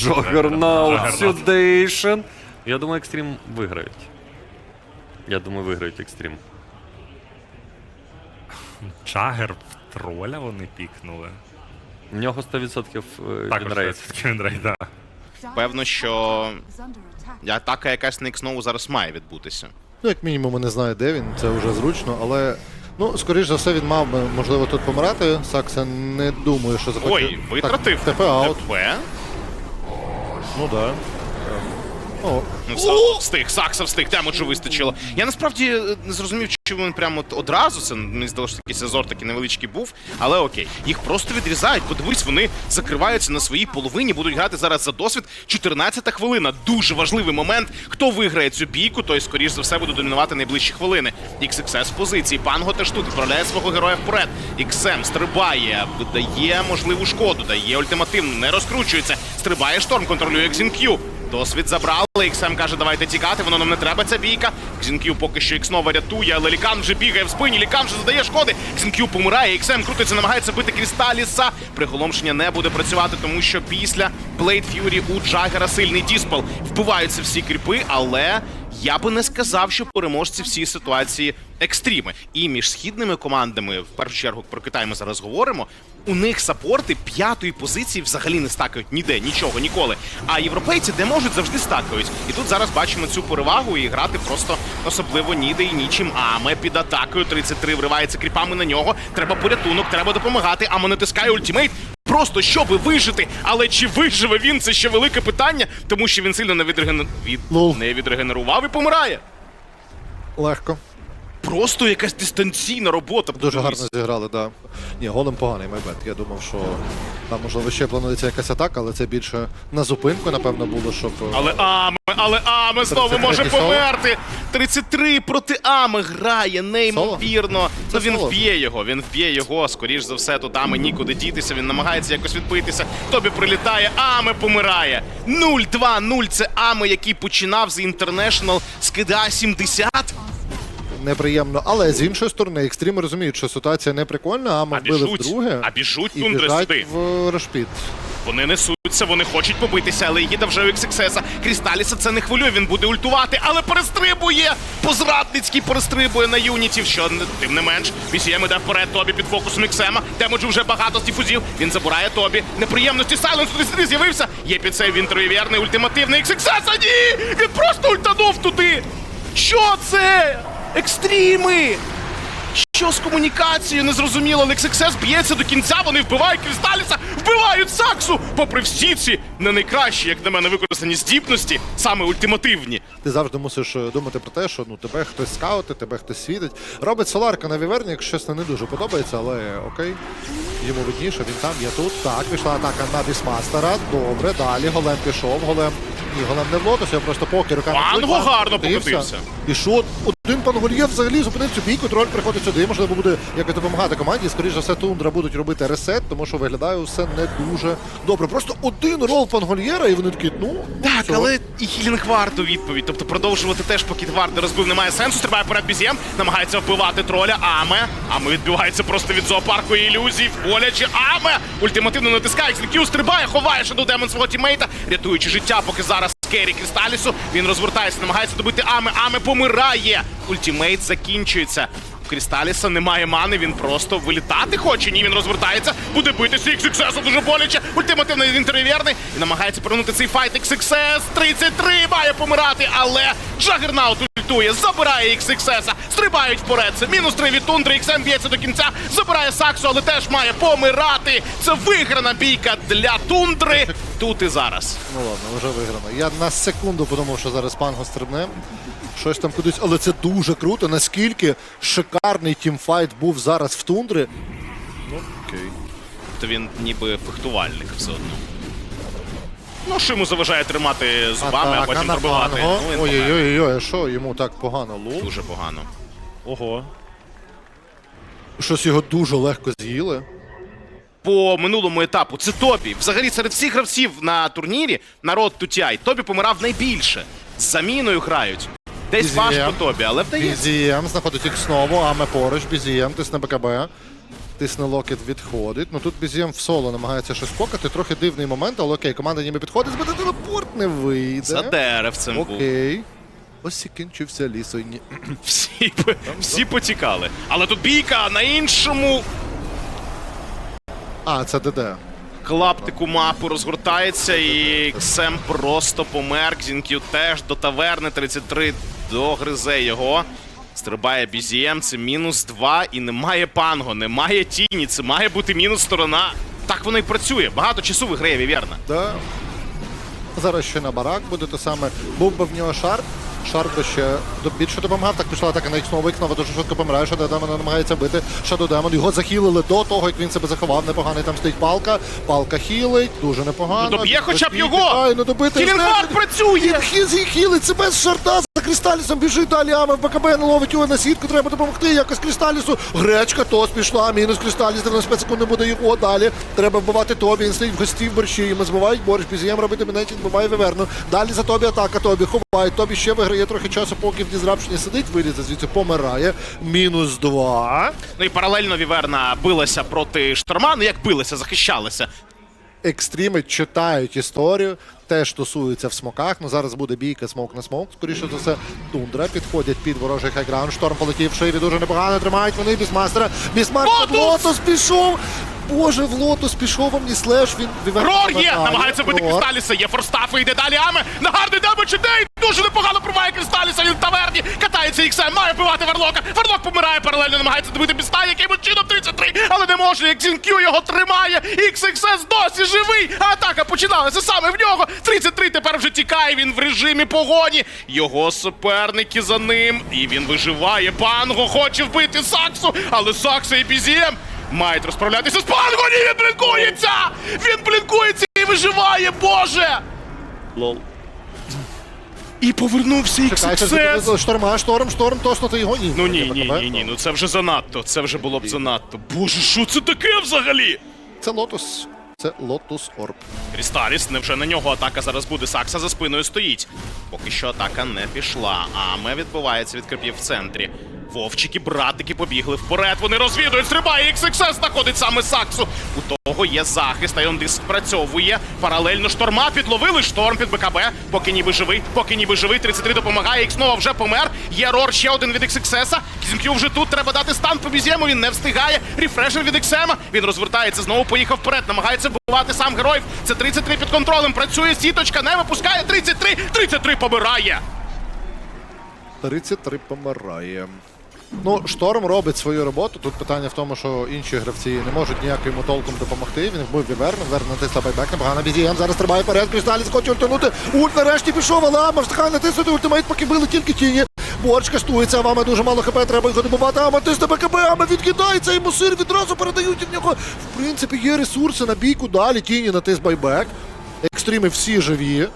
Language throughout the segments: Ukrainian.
Джогернаут Сюдейшн. Я думаю, екстрім виграють. Я думаю, виграють екстрім. Чагер в троля вони пікнули. В нього 100% е, Також вінрейт. Да. Певно, що атака якась на Ікснову зараз має відбутися. Ну, як мінімум, не знаю, де він, це вже зручно, але. Ну, скоріш за все, він мав би, можливо, тут помирати. Сакса не думаю, що захоче. Ой, витратив Так, ТП аут. ТП. Ну так. Да. Ну, Ну, все встиг, Сакса встиг, демеджу вистачило. Я насправді е, не зрозумів, чи він прямо от одразу. Це мені здалося, що якийсь азор такий невеличкий був. Але окей, їх просто відрізають. Подивись, вони закриваються на своїй половині, будуть грати зараз за досвід. 14 хвилина. Дуже важливий момент. Хто виграє цю бійку, той, скоріш за все, буде домінувати найближчі хвилини. XXS в позиції. Панго теж тут відправляє свого героя вперед. XM стрибає, видає можливу шкоду, дає ультимативну, не розкручується. Стрибає шторм, контролює Xinq. Досвід забрали. XM каже, давайте тікати, воно нам не треба ця бійка. Кзінк'ю поки що Ікснова рятує, але Лікан вже бігає в спині, Лікан вже задає шкоди. Xinq помирає, XM крутиться, намагається бити Крісталіса. Приголомшення не буде працювати, тому що після Blade Fury у Джагера сильний діспел. Вбиваються всі кріпи, але я би не сказав, що переможці всі ситуації екстріми. І між східними командами, в першу чергу про Китай ми зараз говоримо. У них сапорти п'ятої позиції взагалі не стакають ніде, нічого, ніколи. А європейці, де можуть, завжди стакають. І тут зараз бачимо цю перевагу і грати просто особливо ніде і нічим. Аме під атакою 33 вривається кріпами на нього. Треба порятунок, треба допомагати. Аме натискає ультимейт. Просто щоби вижити, але чи виживе він, це ще велике питання, тому що він сильно не відреген... від... Лол. не відрегенерував і помирає. легко. Просто якась дистанційна робота. Дуже гарно зіграли, так. Да. Ні, голем поганий майбет. Я думав, що там, можливо, ще планується якась атака, але це більше на зупинку, напевно, було, щоб. Але Аме, але Аме знову може померти. 33 проти Ами грає, неймовірно. Це Ну він вб'є його, він вб'є його. Скоріш за все, тут Ами нікуди дітися. Він намагається якось відбитися. Тобі прилітає, Ами помирає. 0-2-0 це Ами, який починав з інтернешнл з КДА 70. Неприємно. Але з іншої сторони, екстріми розуміють, що ситуація не прикольна, а ми А вбили біжуть, вдруге. а біжуть і тундри біжать сюди. в Рошпіт. Вони несуться, вони хочуть побитися, але їде вже у XXS. Крісталіса це не хвилює, він буде ультувати, але перестрибує! По-зрадницьки перестрибує на юнітів, що тим не менш. BCM іде вперед, Тобі під фокусом Іксема. Демеджу вже багато з дифузів. Він забирає Тобі. Неприємності Сайленс туди з'явився. Є під цей він троєвірний ультимативний XXS. А ні! Він просто ультанув туди! Що це? Екстріми! Що з комунікацією незрозуміло, XXS б'ється до кінця, вони вбивають Крісталіса, вбивають Саксу! Попри всі ці не найкращі, як на мене, використані здібності, саме ультимативні. Ти завжди мусиш е, думати про те, що ну тебе хтось скаутить, тебе хтось світить. Робить Соларка на Віверні, якщо чесно, не дуже подобається, але окей. Йому видніше, він там, я тут. Так, пішла атака на Бісмастера. Добре, далі голем пішов, голем. Ні, голем не в лотосі, а просто поки руками. Панго гарно покотився. І що? Один пангольєв взагалі зупинив цю бійку, троль приходить сюди, можливо, буде якось допомагати команді. Скоріше за все, Тундра будуть робити ресет, тому що виглядає все не дуже добре. Просто один рол пангольєра, і вони такі, ну. Так, все. але і хілінг вард у відповідь. Тобто продовжувати теж, поки вард не розбив, немає сенсу. Стрибає перед бізєм, намагається вбивати троля. Аме. Аме відбивається просто від зоопарку ілюзій. Боляче. Аме! Ультимативно натискає. Кью стрибає, ховає ще до демон свого тімейта, рятуючи життя, поки зараз Керрі Крісталісу. Він розвертається, намагається добити Аме. Аме помирає. Ультимейт закінчується. Крісталіса немає мани, він просто вилітати хоче. Ні, він розвертається, буде битися XXS дуже боляче. Ультимативний інтерв'єрний і намагається повернути цей файт XXS. 33 має помирати, але Джагернаут ультує, забирає XXS, стрибають вперед. Це мінус 3 від тундри. XM б'ється до кінця, забирає Саксу, але теж має помирати. Це виграна бійка для тундри. Тут і зараз. Ну ладно, вже виграно. Я на секунду подумав, що зараз панго стрибне. Щось там кудись, але це дуже круто. Наскільки шикарний тімфайт був зараз в тундри. Ну, окей. То він ніби фехтувальник все одно. Ну, що йому заважає тримати зубами, а, потім на пробивати. Ну. Ой-ой-ой, а що йому так погано лул? Дуже погано. Ого. Щось його дуже легко з'їли. По минулому етапу це Тобі. Взагалі серед всіх гравців на турнірі народ Тутяй. Тобі помирав найбільше. З заміною грають. Десь Бізієм. важко Тобі, але вдається. Бізієм знаходить їх знову, аме поруч, Бізієм, тисне БКБ. Тисне локет відходить. Ну тут Бізєм в соло намагається щось покати. Трохи дивний момент, але окей, команда ніби підходить, збити телепорт не вийде. За деревцем був. Окей. Ось і кінчився лісойні. Всі, всі потікали. Але тут бійка на іншому А, це ДД. Клаптику мапи розгортається, і Ксем просто помер. Кзінкю теж до таверни 33 догризе його. Стрибає BZM, це мінус 2 і немає панго, немає тіні. Це має бути мінус сторона. Так воно і працює. Багато часу виграє Віверна. Да. Зараз ще на барак буде те саме. Був би в нього шар. Шар би ще більше допомагав. Так пішла атака на ікснова. Ікснова дуже швидко помирає. Шадо Демон намагається бити. Шадо Демон. Його захилили до того, як він себе заховав. Непоганий там стоїть палка. Палка хілить. Дуже непогано. Ну, доб'є хоча б його! тікає, Ну працює! Він хілить. Це без шарта. За Кристалісом біжить далі. Ама в БКБ не ловить його на сітку. Треба допомогти якось Кристалісу. Гречка тос пішла. Мінус Кристаліс. 95 секунд не буде його. Далі треба вбивати Тобі. Він стоїть в гості в борщі. Йому збивають борщ. Бізієм робити мінеті, вбиває виверну. Далі за Тобі атака. Тобі ховає. Тобі ще виграє трохи часу, поки в дізрапшні сидить. Вилізе звідси помирає. Мінус два. Ну і паралельно Віверна билася проти шторма. Ну як билася, захищалася. Екстріми читають історію, теж тусуються в смоках. Ну зараз буде бійка смок на смок. Скоріше за все, тундра підходять під ворожий хайграунд. Шторм полетів в шиві дуже непогано. Тримають вони бісмастера. Бісмастер в Лотус! лотос пішов. Боже, в лотос пішов вам слеш. Він Рор є! Намагається бити Кристаліса, є форстафи, йде далі Аме. На гарний демедж іде! Дуже непогано пробиває Кристаліса, він в таверні, катається іксем, має вбивати Варлока. Варлок помирає паралельно, намагається добити біста, 33, але не може, як Зінкю його тримає. XXS досі живий, атака починалася саме в нього. 33 тепер вже тікає, він в режимі погоні. Його суперники за ним, і він виживає. Панго хоче вбити Саксу, але Сакса і BZM мають розправлятися з Панго. Ні, він блінкується! Він блінкується і виживає, боже! Лол. І повернувся XXS. Шторма, шторм, шторм, тоснути його ні. Ну ні, ні, ні, ні, ну це вже занадто, це вже було б занадто. Боже, що це таке взагалі? Це лотус. Це лотус орб. Крісталіс, невже на нього атака зараз буде? Сакса за спиною стоїть. Поки що атака не пішла, а ме відбувається від крипів в центрі. Вовчики, братики побігли вперед. Вони розвідують, стрибає XXS, знаходить саме Саксу. У того є захист, а диск спрацьовує. Паралельно шторма підловили шторм під БКБ. Поки ніби живий, поки ніби живий. 33 допомагає. Ікснова вже помер. Є рор ще один від XXS. Кізінкю вже тут. Треба дати стан по бізєму. Він не встигає. Рефрешер від XM. Він розвертається, знову поїхав вперед. Намагається вбивати сам героїв. Це 33 під контролем. Працює сіточка, не випускає. 33. 33 побирає. 33 помирає. Ну, шторм робить свою роботу. Тут питання в тому, що інші гравці не можуть ніяк толком допомогти. Він вбив Віверн, Віверн натисла байбек, непогано бізієм. Зараз тримає перед, Крісталіс хоче ультанути. Ульт нарешті пішов, але встигає натиснути ультимейт, поки били тільки тіні. Борч кастується, Ама дуже мало хп, треба його добивати. Ама тисне БКБ, Ама відкидається, йому сир відразу передають від нього. В принципі, є ресурси на бійку далі. Тіні натис байбек. Екстріми всі живі.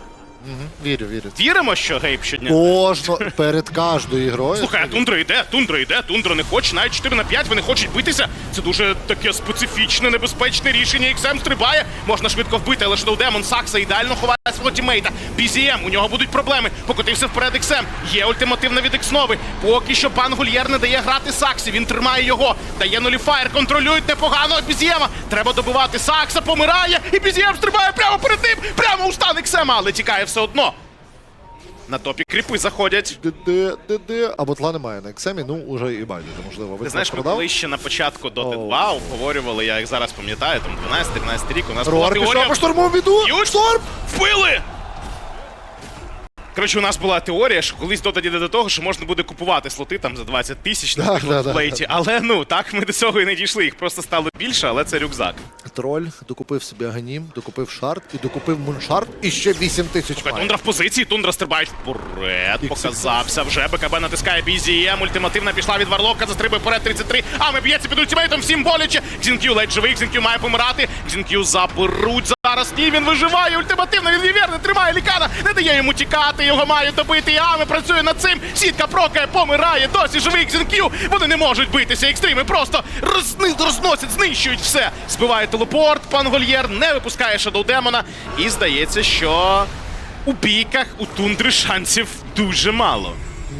Угу. Вірю, вірю. Віримо, що гейб щодня. Кожно перед кожною грою. Слухай, а тундра йде, тундра йде, тундра не хоче, навіть 4 на 5 вони хочуть битися. Це дуже таке специфічне, небезпечне рішення. XM стрибає, можна швидко вбити, але Shadow Demon Сакса ідеально ховає свого тімейта. BZM, у нього будуть проблеми. Покотився вперед XM. Є ультимативна від Ікснови. Поки що пан Гульєр не дає грати Саксі. Він тримає його. Дає нуліфаєр, контролюють непогано BZM. Треба добивати Сакса, помирає, і BZM стрибає прямо перед ним, прямо у стан XM, але тікає все одно. На топі кріпи заходять. ДД, ДД, а ботла немає на Ексемі, ну уже і байдуже, можливо. Ти знаєш, ми коли ще на початку Оу. 2 обговорювали, я як зараз пам'ятаю, там 12-13 рік у нас була Руар пішов теорія. по штурмовому біду! Юж! Шторм! Вбили! Коротше, у нас була теорія, що колись Dota дійде до того, що можна буде купувати слоти там за 20 тисяч Да, да, в да, плейті. Але ну так ми до цього і не дійшли. Їх просто стало більше, але це рюкзак. Троль докупив собі аганім, докупив шарт і докупив муншарт і ще 8 тисяч. Тундра в позиції, Тундра стрибає вперед, показався вже, БКБ натискає BZM, ультимативна пішла від Варлока, застрибує вперед 33, а ми б'ється під ультимейтом, всім боляче, Кзінкю ледь живий, Кзінкю має помирати, Кзінкю заберуть зараз, ні, він виживає, ультимативно, він віверне, тримає лікана, не дає йому тікати, його мають добити, і Ами працює над цим, сітка прокає, помирає, досі живий Зінк'ю. вони не можуть битися, екстрими просто роз... розносять, знищують все, збиває телепорт, пан Гольєр не випускає Шадоу Демона, і здається, що у бійках у тундри шансів дуже мало.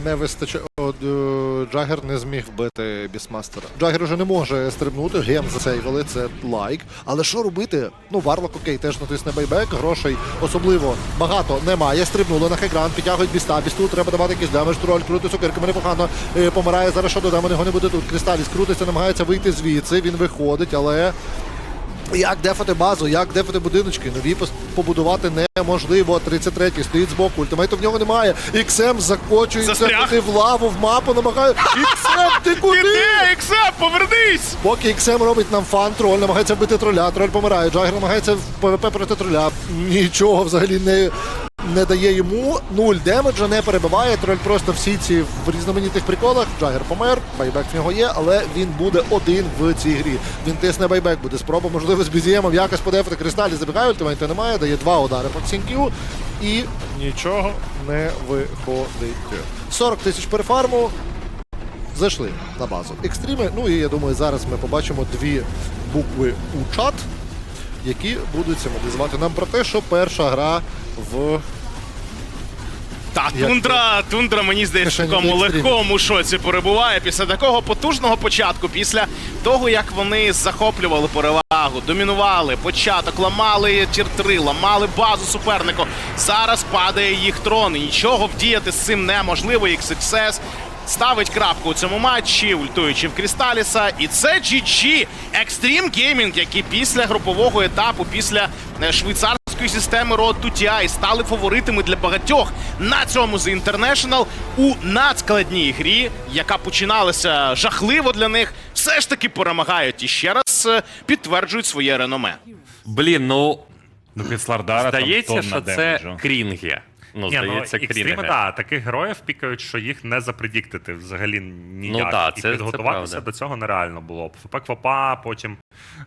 Не вистачає. Е, Джагер не зміг вбити Бісмастера. Джагер уже не може стрибнути, гем засейвили, це лайк. Але що робити? Ну, Варлок окей, теж натисне байбек, грошей особливо багато немає. Стрибнули на хегран, підтягують біста. Бісту треба давати якийсь демедж, троль, крути сукирками непогано. Е, помирає зараз, що додамо, його не буде тут. Кристаліс крутиться, намагається вийти звідси. Він виходить, але. Як дефати базу, як дефати будиночки, нові побудувати неможливо. 33-й стоїть збоку, ультимейту в нього немає. Іксем закочується туди в лаву, в мапу намагає. Іксем, ти куди? Іксем, повернись! Поки Іксем робить нам фан, троль намагається бити троля, троль помирає. Джагер намагається в ПВП проти троля. Нічого взагалі не, не дає йому. Нуль демеджа, не перебиває. Троль просто всі ці в різноманітних приколах. Джагер помер, байбек в нього є, але він буде один в цій грі. Він тисне байбек, буде спроба, можливо, з бізіємом якось подефати кристалі. Забігає, ультимейту немає, дає два удари по Ксінкю і нічого не виходить. 40 тисяч перефарму зайшли на базу. Екстріми. Ну і я думаю, зараз ми побачимо дві букви у чат, які будуть символізувати нам про те, що перша гра в Та тундра, тундра, мені здається, в такому легкому шоці перебуває після такого потужного початку, після того, як вони захоплювали перевагу, домінували, початок, ламали тір-3, ламали базу супернику. Зараз падає їх трон. І нічого вдіяти з цим неможливо. XXS ставить крапку у цьому матчі, ультуючи в Крісталіса. І це GG Extreme Gaming, які після групового етапу, після е, швейцарського системи Road to TI стали фаворитами для багатьох на цьому The International у надскладній грі, яка починалася жахливо для них, все ж таки перемагають і ще раз е, підтверджують своє реноме. Блін, ну Ну, під Слардара здається, там що це демеджу. крінги. Ну, Ні, ну, здається, екстріми, крінги. так, таких героїв пікають, що їх не запредіктити взагалі ніяк. Ну, да, І це- це підготуватися правда. до цього нереально було. ФП Квапа, потім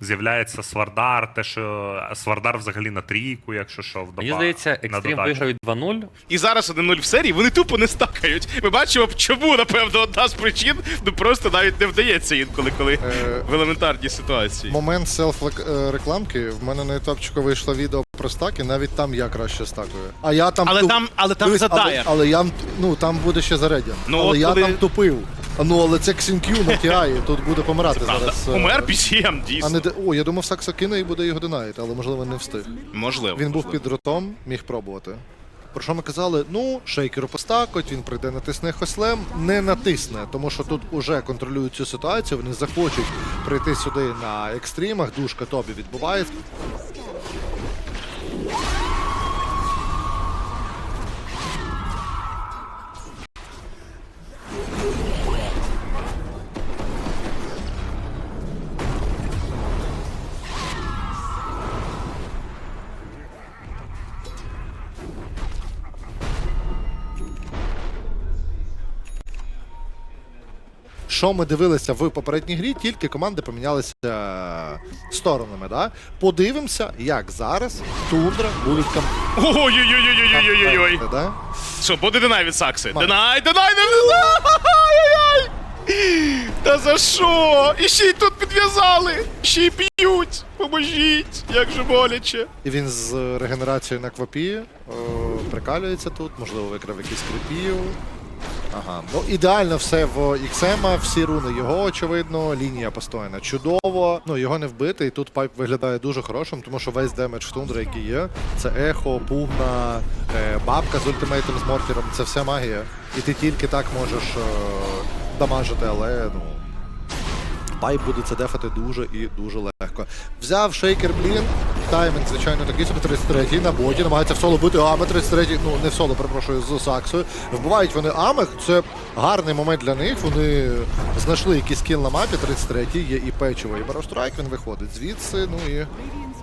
з'являється Свардар, те, що Свардар взагалі на трійку, якщо що, в Мені здається, екстрім виграють 2-0. І зараз 1-0 в серії, вони тупо не стакають. Ми бачимо, чому, напевно, одна з причин, ну просто навіть не вдається інколи, коли Е, в елементарній ситуації. момент селф-рекламки. В мене на ютубчику вийшло відео про стаки, навіть там я краще стакую. А я там Але туп- там, але там Дивись, але, задає. але я ну там буде ще зарядя. Ну, але от я коли- там тупив. А, Ну але це Ксінкю на TI, тут буде помирати Правда, зараз. е, умер PCM, А не дійсно. де- о, я думав, Сакса кине і буде його динайти, але можливо не встиг. Можливо. Він був можливо. під ротом, міг пробувати. Про що ми казали? Ну, шейкеру постакать, він прийде натисне хослем, не натисне, тому що тут уже контролюють цю ситуацію. Вони захочуть прийти сюди на екстрімах. Душка тобі відбувається. Що ми дивилися в попередній грі, тільки команди помінялися е, сторонами. Да? Подивимося, як зараз тундра будуть кам... Ой-ой-ой-ой-ой-ой-ой. Да? Що, буде Динай від Сакси? Мам. Динай, Динай, Динай! Та за що? І ще й тут підв'язали! Ще й б'ють! Поможіть! Як же боляче! І він з регенерацією на квапі прикалюється тут, можливо, викрав якийсь крипів. Ага, ну ідеально все в XM, всі руни його, очевидно, лінія постояна чудово. Ну його не вбити, і тут пайп виглядає дуже хорошим, тому що весь демедж в тундра, який є, це ехо, пугна, е, бабка з ультимейтом з мортіром, це все магія. І ти тільки так можеш е, дамажити, але ну. Пайп буде це дефати дуже і дуже легко. Взяв шейкер блін. Таймінг, звичайно, такий собі 33-й на боті. Намагається в соло бити Аме 33-й. Ну, не в соло, перепрошую, з Саксою. Вбивають вони Амех. Це гарний момент для них. Вони знайшли якийсь кіл на мапі. 33-й є і печиво, і Барострайк. Він виходить звідси. Ну і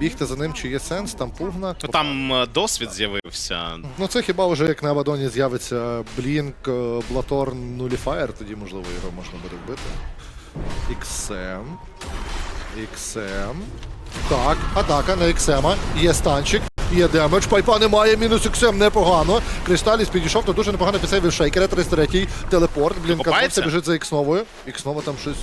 бігти за ним, чи є сенс, там пугна. Ну там е, досвід з'явився. Ну це хіба вже як на Абадоні з'явиться Блінк, е, Блаторн, Нуліфаєр, тоді можливо його можна буде вбити. XM. XM. Так, атака на XM. Є станчик, є демедж. Пайпа немає, мінус XM непогано. Кристаліс підійшов, то дуже непогано підсейвив шейкера. 33-й телепорт. Блін, Копається? Казовця біжить за Іксновою. Ікснова там щось.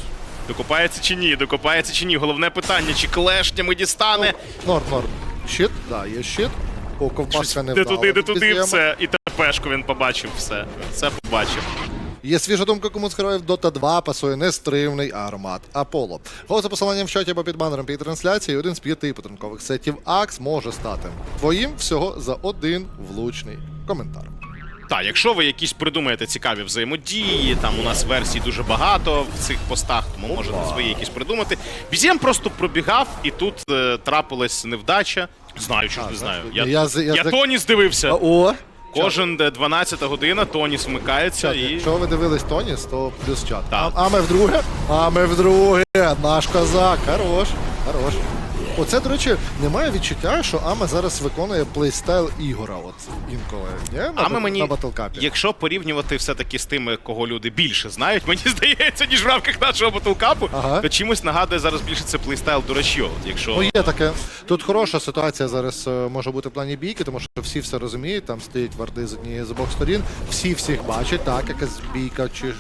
Докопається чи ні? Докопається чи ні? Головне питання, чи клешнями дістане? Норм, норм. Щит, да, є щит. О, ковбаска не Де туди, де туди, все. І ТПшку він побачив все. Все побачив. Є свіжа думка, кому з героїв Dota 2 пасує нестримний аромат Аполло. Голос за посиланням в чаті або під банером під трансляцією один з п'яти подарункових сетів АКС може стати твоїм всього за один влучний коментар. Так, якщо ви якісь придумаєте цікаві взаємодії, там у нас версій дуже багато в цих постах, тому можете свої якісь придумати. Бізєм просто пробігав, і тут е, трапилась невдача. Знаю, що ж не знаю. Я, я я, з- я з- Тоніс дивився. О! Кожен де 12 година Тоніс вмикається Чат, і. Якщо ви дивились Тоніс, то плюс чат. Так. А, а ми вдруге? А ми вдруге. Наш козак. Хорош. Хорош. Оце, до речі, немає відчуття, що Ама зараз виконує плейстайл Ігора. От інколи. Ні? На, А ми бат- мені, на батлкапі. якщо порівнювати все-таки з тими, кого люди більше знають, мені здається, ніж в рамках нашого батлкапу, Ага. то чимось нагадує зараз більше це плейстайл дурачьо. От Якщо Ну, є таке. Тут хороша ситуація зараз е, може бути в плані бійки, тому що всі все розуміють, там стоять варди з однієї з обох сторін, всі всіх бачать, так, якась бійка, чи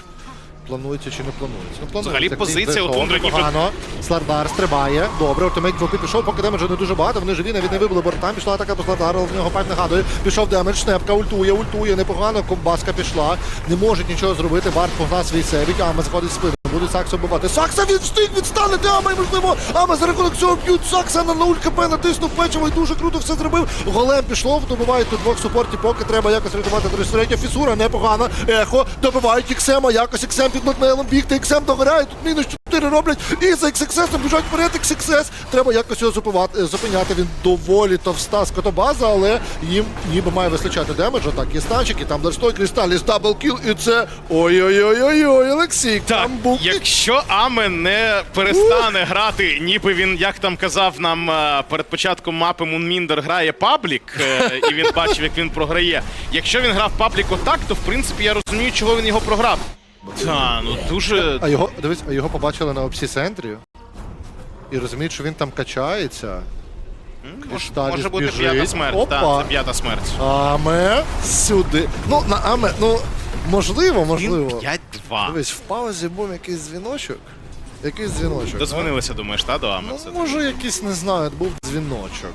планується, чи не планується. Ну, планується. Взагалі позиція у Тундри ніби- непогано. Слардар стрибає. Добре, ультимейт двопи пішов, поки демеджу не дуже багато. Вони живі, навіть не вибили бортам. Пішла атака до Слардара, але в нього пайп нагадує. Пішов демедж, шнепка, ультує, ультує, непогано. Комбаска пішла. Не можуть нічого зробити. Барт погнав свій сейвік, Ама заходить в спину. Будуть Сакса бувати. Сакса він встиг відстанете, Ама, можливо. Ама за рахунок цього б'ють Сакса на 0 КП, натиснув печиво і дуже круто все зробив. Голем пішло, добивають тут двох супортів, поки треба якось рятувати 33 Фісура, непогана. Ехо, добивають Іксема, якось Іксем під нотмейлом бігти, Іксем догоряє, тут мінус 4 роблять. І за XXS біжать вперед XXS. Треба якось його зупивати, зупиняти. Він доволі товста скотобаза, але їм ніби має вистачати демеджа. Так, є станчики, там Блерстой, Кристаліс, даблкіл, і це. Ой-ой-ой-ой-ой, Олексій, Так, там був якщо Аме не перестане грати, ніби він, як там казав нам е, перед початком мапи Мунміндер грає паблік, е, і він бачив, як він програє. Якщо він грав паблік отак, то в принципі я розумію, чого він його програв. Та, ну дуже. А його, дивись, а його побачили на опсі центрі. І розуміють, що він там качається. Кришталіс Може бути біжить. п'ята смерть. Опа. Так, це п'ята смерть. Аме сюди. Ну, на Аме, ну, можливо, можливо. Він 5-2. Дивись, в паузі був якийсь дзвіночок. Якийсь дзвіночок. Дозвонилися, думаєш, та, до? Аме? Ну, може, якийсь, не знаю, був дзвіночок.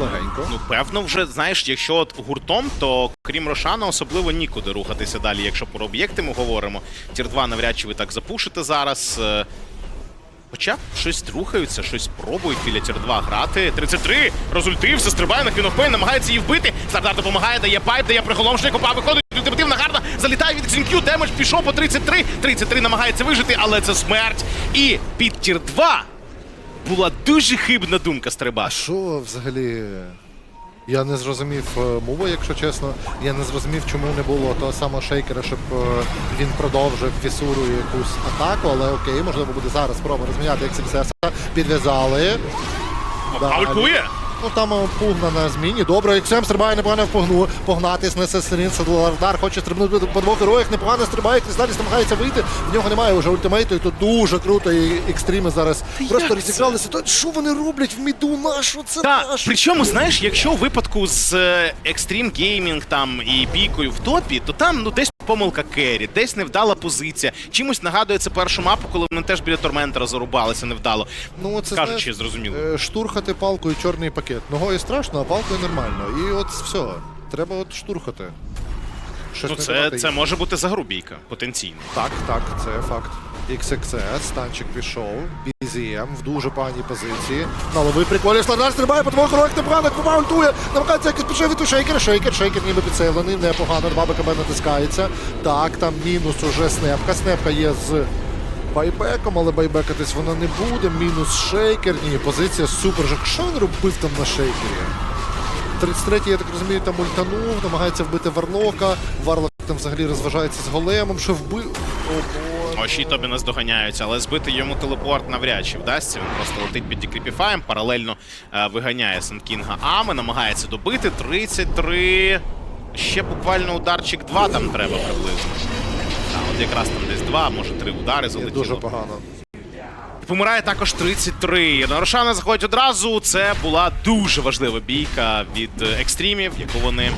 Легенько. Ну, певно, вже знаєш, якщо от гуртом, то крім Рошана, особливо нікуди рухатися далі. Якщо про об'єкти ми говоримо. Тір 2 навряд чи ви так запушите зараз. Е, Хоча щось рухаються, щось пробують біля Тір 2 грати. 33! Розультився, стрибає на Квінопей, намагається її вбити. Стардар допомагає, дає пайп, дає приголомшення, копа виходить. Ультимативна гарна, залітає від XMQ, демедж пішов по 33. 33 намагається вижити, але це смерть. І під Тір 2 була дуже хибна думка А що взагалі? Я не зрозумів е, мову, якщо чесно. Я не зрозумів, чому не було того самого шейкера, щоб е, він продовжив фісуру якусь атаку, але окей, можливо, буде зараз спроба розміняти як XXS. Підв'язали. Далі. Ну там е, пугна на зміні. Добре, XM стрибає непогано в погну. Погнатись несе Сирін, Садлардар хоче стрибнути по двох героях, непогано стрибає, Крісталіс намагається вийти. В нього немає вже ультимейту, і тут дуже круто. І екстріми зараз просто розігралися. То що вони роблять в міду? Нашу це Та, нашу? причому, знаєш, якщо у випадку з е, Extreme Gaming там і бійкою в топі, то там ну десь помилка керрі, десь невдала позиція. Чимось нагадує це першу мапу, коли вони теж біля Торментера зарубалися невдало. Ну, це Кажучи, зрозуміло. е, штурхати палкою чорний пакет. Ногою страшно, а палкою нормально. І от все. Треба от штурхати. Щось Ну не це, давати це їм. може бути загрубійка, потенційно. Так, так, це факт. XXS, станчик пішов, BZM в дуже поганій позиції. На лови приколі, Слардар стрибає по двох роках, непогано, Кума ультує, намагається якось підшивити шейкер, шейкер, шейкер ніби підсейлений, непогано, два БКБ натискається. Так, там мінус уже снепка, снепка є з байбеком, але байбекатись вона не буде, мінус шейкер, ні, позиція супер. він робив там на шейкері? 33-й, я так розумію, там ультанув, намагається вбити Варлока. Варлок там взагалі розважається з големом, що вбив. О, боже. Ось і тобі нас доганяються, але збити йому телепорт навряд чи вдасться. Він просто летить під декріпіфаєм, паралельно е, виганяє Санкінга Ами, намагається добити 33. Ще буквально ударчик 2 там треба приблизно. Якраз там десь два, може три удари залетіло. дуже погано. Помирає також 33. На Рошана заходить одразу. Це була дуже важлива бійка від екстрімів, яку вони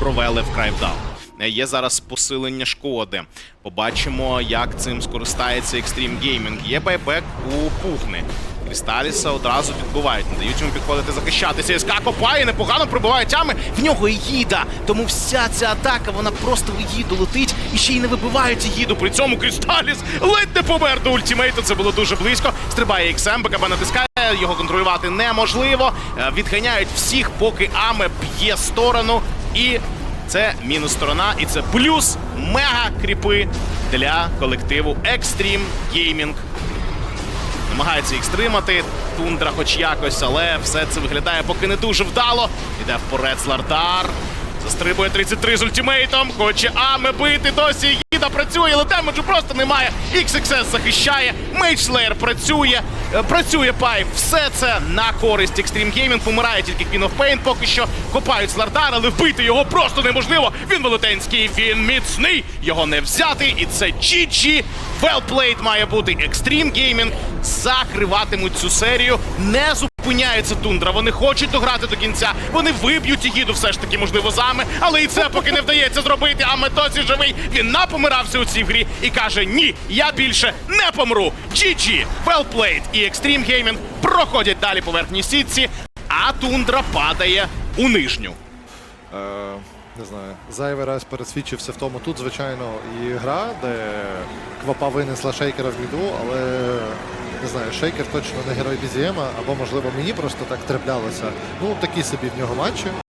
провели в крайвдаун. Є зараз посилення шкоди. Побачимо, як цим скористається Extreme Gaming. Є байбек у Пугни. Крісталіса одразу відбувають, не дають йому підходити захищатися. СК копає, непогано прибиває тями. В нього Егіда. Тому вся ця атака, вона просто в Егіду летить і ще й не вибивають Егіду. При цьому Крісталіс ледь не помер до ультимейту. Це було дуже близько. Стрибає XM, БКБ натискає, його контролювати неможливо. Е, Відганяють всіх, поки Аме б'є сторону. І це мінус сторона, і це плюс мега кріпи для колективу Extreme Gaming. Намагається їх стримати. Тундра хоч якось, але все це виглядає поки не дуже вдало. Іде вперед Слардар. Застрибує 33 з ультимейтом. Хоче Аме бити. Досі Гіда працює, але демеджу просто немає. XXS захищає. Мейдж працює. Е, Працює Пайп. Все це на користь Extreme Gaming. Помирає тільки Queen of Pain. Поки що копають Слардар, але вбити його просто неможливо. Він велетенський, він міцний. Його не взяти. І це GG. Well played має бути Extreme Gaming. Закриватимуть цю серію. Не зупиняється Тундра. Вони хочуть дограти до кінця. Вони виб'ють Ігіду все ж таки, можливо, зами. Але і це поки не вдається зробити. А Метосі живий. Він напомирався у цій грі і каже: Ні, я більше не помру. GG, well played і Extreme Gaming проходять далі по верхній сітці, а Тундра падає у нижню. Е, не знаю, зайвий раз пересвідчився в тому. Тут, звичайно, і гра, де квапа винесла шейкера в міду, але не знаю, шейкер точно не герой BZM, або можливо мені просто так траплялося. Ну, такі собі в нього матчі.